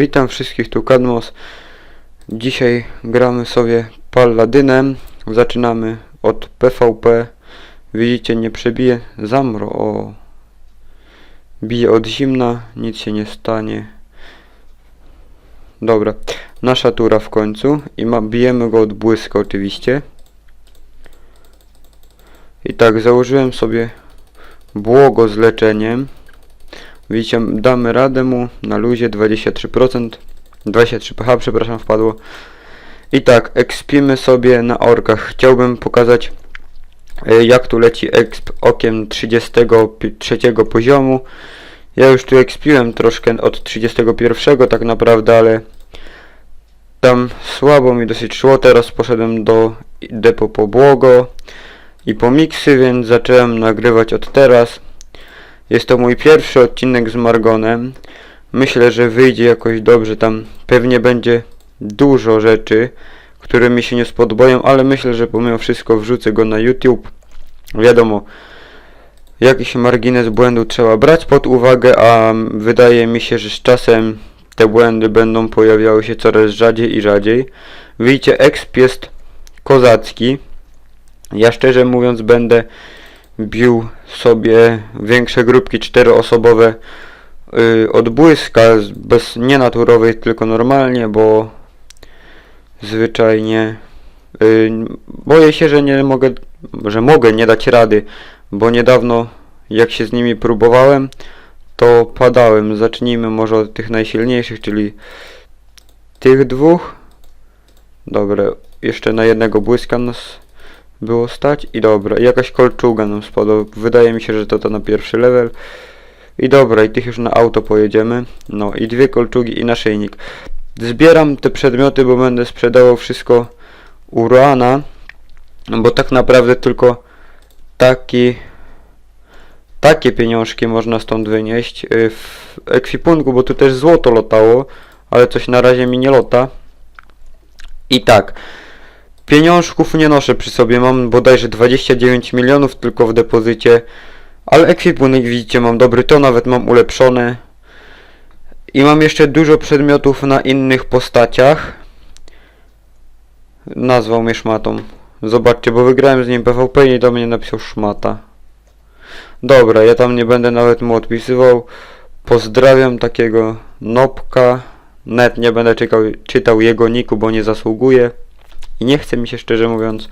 Witam wszystkich tu Kadmos. Dzisiaj gramy sobie Palladynem. Zaczynamy od PvP. Widzicie, nie przebije. Zamro, o. Bije od zimna, nic się nie stanie. Dobra, nasza tura w końcu. I ma, bijemy go od błyska oczywiście. I tak, założyłem sobie błogo z leczeniem. Widzicie, damy radę mu na luzie 23%. 23 pH, przepraszam, wpadło. I tak, ekspimy sobie na orkach. Chciałbym pokazać e, jak tu leci exp okiem 33 poziomu. Ja już tu ekspiłem troszkę od 31 tak naprawdę, ale tam słabo mi dosyć szło. Teraz poszedłem do depo po błogo i po miksy, więc zacząłem nagrywać od teraz. Jest to mój pierwszy odcinek z Margonem. Myślę, że wyjdzie jakoś dobrze. Tam pewnie będzie dużo rzeczy, które mi się nie spodobają, ale myślę, że pomimo wszystko wrzucę go na YouTube. Wiadomo, jakiś margines błędu trzeba brać pod uwagę, a wydaje mi się, że z czasem te błędy będą pojawiały się coraz rzadziej i rzadziej. Widzicie, exp jest kozacki. Ja szczerze mówiąc będę bił sobie większe grupki czteroosobowe yy, od błyska, bez nienaturowej, tylko normalnie, bo zwyczajnie yy, boję się, że nie mogę, że mogę nie dać rady, bo niedawno jak się z nimi próbowałem, to padałem. Zacznijmy może od tych najsilniejszych, czyli tych dwóch. Dobra, jeszcze na jednego błyska nas było stać i dobra, i jakaś kolczuga nam spadła. Wydaje mi się, że to to na pierwszy level. I dobra, i tych już na auto pojedziemy. No i dwie kolczugi i naszyjnik. Zbieram te przedmioty, bo będę sprzedawał wszystko u Roana, bo tak naprawdę tylko taki takie pieniążki można stąd wynieść y, w ekwipunku, bo tu też złoto lotało, ale coś na razie mi nie lota. I tak, Pieniążków nie noszę przy sobie, mam bodajże 29 milionów tylko w depozycie, ale ekwipunek widzicie mam dobry, to nawet mam ulepszone. I mam jeszcze dużo przedmiotów na innych postaciach. Nazwał mnie szmatą. Zobaczcie, bo wygrałem z nim PvP i do mnie napisał szmata. Dobra, ja tam nie będę nawet mu odpisywał. Pozdrawiam takiego nopka. Net nie będę czytał jego niku, bo nie zasługuje. I nie chce mi się szczerze mówiąc.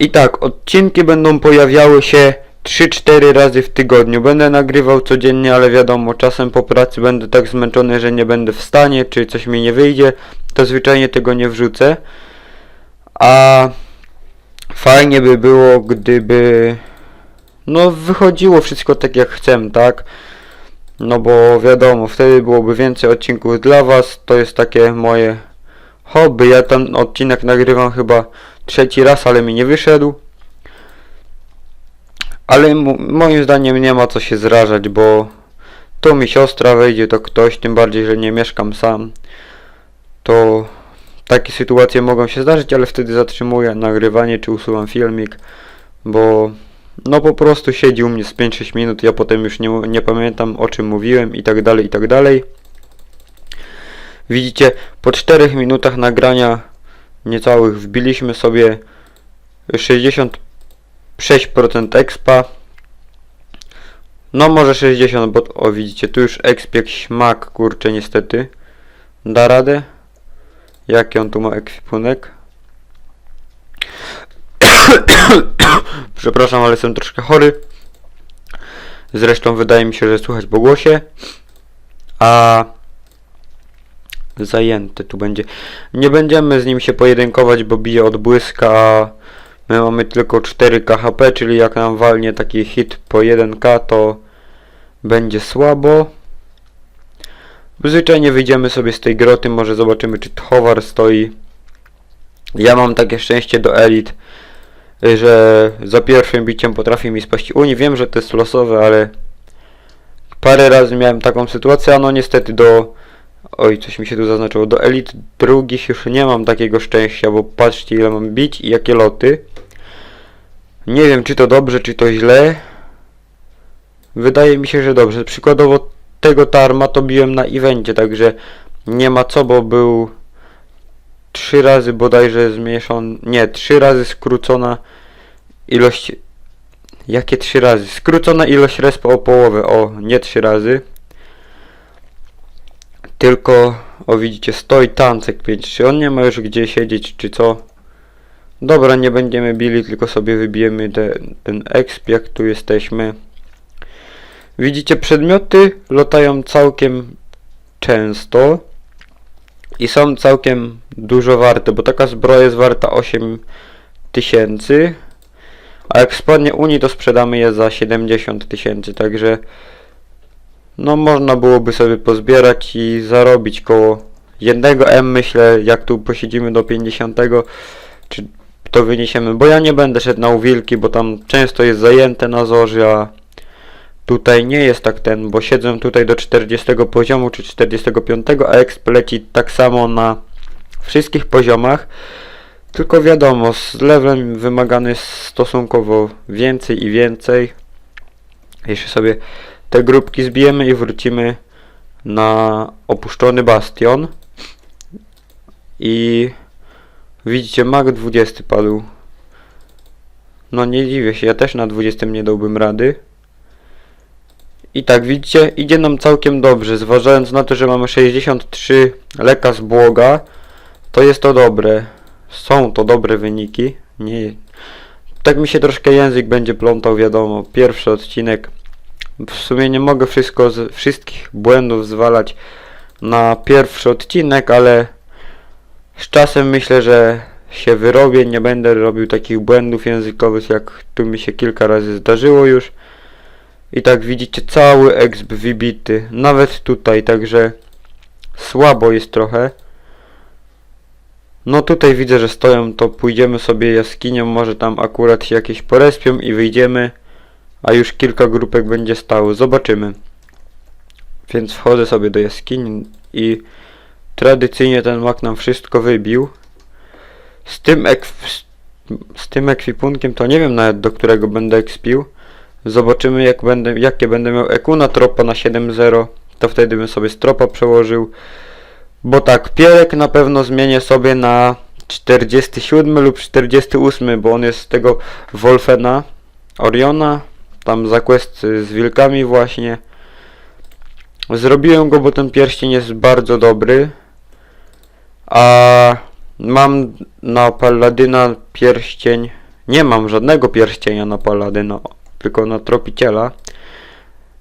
I tak, odcinki będą pojawiały się 3-4 razy w tygodniu. Będę nagrywał codziennie, ale wiadomo, czasem po pracy będę tak zmęczony, że nie będę w stanie, czy coś mi nie wyjdzie, to zwyczajnie tego nie wrzucę. A fajnie by było, gdyby no wychodziło wszystko tak jak chcę, tak? No bo wiadomo, wtedy byłoby więcej odcinków dla was. To jest takie moje hobby. Ja ten odcinek nagrywam chyba trzeci raz, ale mi nie wyszedł. Ale mo- moim zdaniem nie ma co się zrażać, bo to mi siostra wejdzie, to ktoś, tym bardziej, że nie mieszkam sam. To takie sytuacje mogą się zdarzyć, ale wtedy zatrzymuję nagrywanie czy usuwam filmik, bo no po prostu siedzi u mnie z 5-6 minut, ja potem już nie, nie pamiętam o czym mówiłem i tak dalej, i tak dalej. Widzicie, po 4 minutach nagrania niecałych wbiliśmy sobie 66% expa. No może 60, bo o widzicie, tu już exp jak śmak, kurczę niestety. Da radę? Jaki on tu ma ekwipunek? Przepraszam, ale jestem troszkę chory. Zresztą wydaje mi się, że słychać po głosie. A zajęte tu będzie. Nie będziemy z nim się pojedynkować, bo bije od błyska. a My mamy tylko 4 KHP, czyli jak nam walnie taki hit po 1K, to będzie słabo. Zwyczajnie wyjdziemy sobie z tej groty, może zobaczymy czy Tchowar stoi. Ja mam takie szczęście do elit, że za pierwszym biciem potrafi mi spaść Uni. Wiem, że to jest losowe, ale parę razy miałem taką sytuację, a no niestety do Oj, coś mi się tu zaznaczyło. Do elit drugich już nie mam takiego szczęścia, bo patrzcie ile mam bić i jakie loty. Nie wiem czy to dobrze, czy to źle. Wydaje mi się, że dobrze. Przykładowo tego tarma to biłem na evencie, także nie ma co, bo był trzy razy bodajże zmniejszony, nie, trzy razy skrócona ilość, jakie trzy razy? Skrócona ilość respa o połowę, o, nie trzy razy, tylko, o widzicie, stoi tancek 5, czy on nie ma już gdzie siedzieć, czy co? Dobra, nie będziemy bili, tylko sobie wybijemy te, ten exp, jak tu jesteśmy. Widzicie, przedmioty latają całkiem często i są całkiem dużo warte, bo taka zbroja jest warta 8 tysięcy, a jak spadnie Unii, to sprzedamy je za 70 tysięcy, także no można byłoby sobie pozbierać i zarobić koło 1 M myślę, jak tu posiedzimy do 50, czy to wyniesiemy, bo ja nie będę szedł na uwilki, bo tam często jest zajęte na zorze, a tutaj nie jest tak ten, bo siedzę tutaj do 40 poziomu czy 45, a exp leci tak samo na wszystkich poziomach, tylko wiadomo, z levelem wymagany jest stosunkowo więcej i więcej. Jeszcze sobie te grupki zbijemy i wrócimy na opuszczony bastion. I widzicie, mag 20 padł. No nie dziwię się, ja też na 20 nie dałbym rady. I tak widzicie, idzie nam całkiem dobrze, zważając na to, że mamy 63 leka z błoga, to jest to dobre. Są to dobre wyniki. Nie. Tak mi się troszkę język będzie plątał, wiadomo. Pierwszy odcinek. W sumie nie mogę wszystko z wszystkich błędów zwalać na pierwszy odcinek, ale z czasem myślę, że się wyrobię, nie będę robił takich błędów językowych, jak tu mi się kilka razy zdarzyło już. I tak widzicie, cały exp wybity, nawet tutaj, także słabo jest trochę. No tutaj widzę, że stoją, to pójdziemy sobie jaskinią, może tam akurat się jakieś porespią i wyjdziemy, a już kilka grupek będzie stało, zobaczymy. Więc wchodzę sobie do jaskini i tradycyjnie ten mak nam wszystko wybił. Z tym, z tym ekwipunkiem to nie wiem nawet do którego będę ekspił. Zobaczymy jak będę, jakie będę miał eku na tropa na 7.0, to wtedy bym sobie stropa przełożył. Bo tak, pierek na pewno zmienię sobie na 47 lub 48, bo on jest z tego Wolfena Oriona, tam za quest z wilkami właśnie. Zrobiłem go, bo ten pierścień jest bardzo dobry. A mam na Paladyna pierścień. Nie mam żadnego pierścienia na Paladyna, tylko na Tropiciela.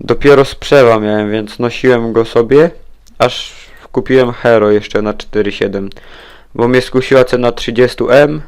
Dopiero z przewa miałem, więc nosiłem go sobie, aż kupiłem Hero jeszcze na 4.7, bo mnie skusiła cena 30M,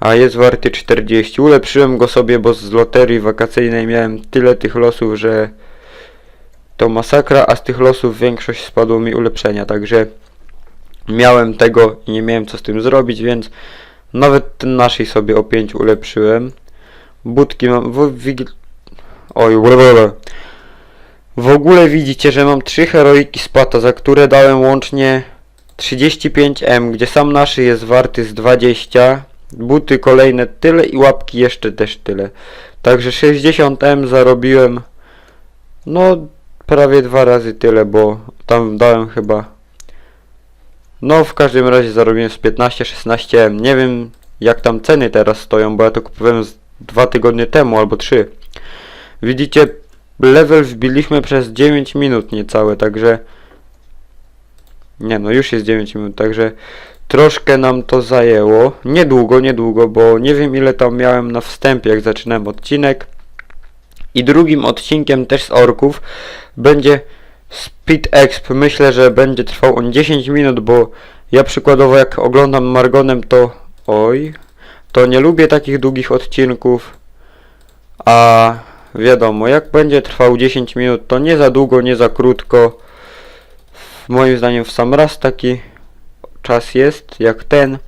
a jest warty 40. Ulepszyłem go sobie, bo z loterii wakacyjnej miałem tyle tych losów, że to masakra, a z tych losów większość spadło mi ulepszenia, także miałem tego i nie miałem co z tym zrobić, więc nawet ten naszej sobie o 5 ulepszyłem. Budki mam... W, wigil... Oj, blablabla. W ogóle widzicie, że mam 3 heroiki spata, za które dałem łącznie 35M, gdzie sam naszy jest warty z 20. Buty kolejne tyle i łapki jeszcze też tyle. Także 60M zarobiłem no prawie dwa razy tyle, bo tam dałem chyba no w każdym razie zarobiłem z 15-16M. Nie wiem jak tam ceny teraz stoją, bo ja to kupowałem z dwa tygodnie temu albo 3. Widzicie, level wbiliśmy przez 9 minut niecałe, także nie no, już jest 9 minut, także troszkę nam to zajęło. Niedługo, niedługo, bo nie wiem ile tam miałem na wstępie, jak zaczynałem odcinek. I drugim odcinkiem też z orków będzie Speed Exp. Myślę, że będzie trwał on 10 minut, bo ja przykładowo jak oglądam Margonem to... Oj... To nie lubię takich długich odcinków. A wiadomo, jak będzie trwał 10 minut, to nie za długo, nie za krótko. Moim zdaniem w sam raz taki czas jest, jak ten.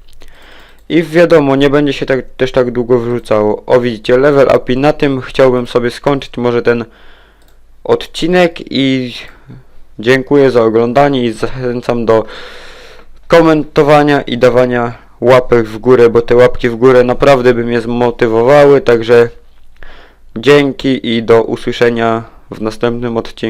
I wiadomo, nie będzie się tak, też tak długo wrzucało. O widzicie, level up i na tym chciałbym sobie skończyć może ten odcinek i dziękuję za oglądanie i zachęcam do komentowania i dawania łapek w górę, bo te łapki w górę naprawdę by mnie zmotywowały, także dzięki i do usłyszenia w następnym odcinku.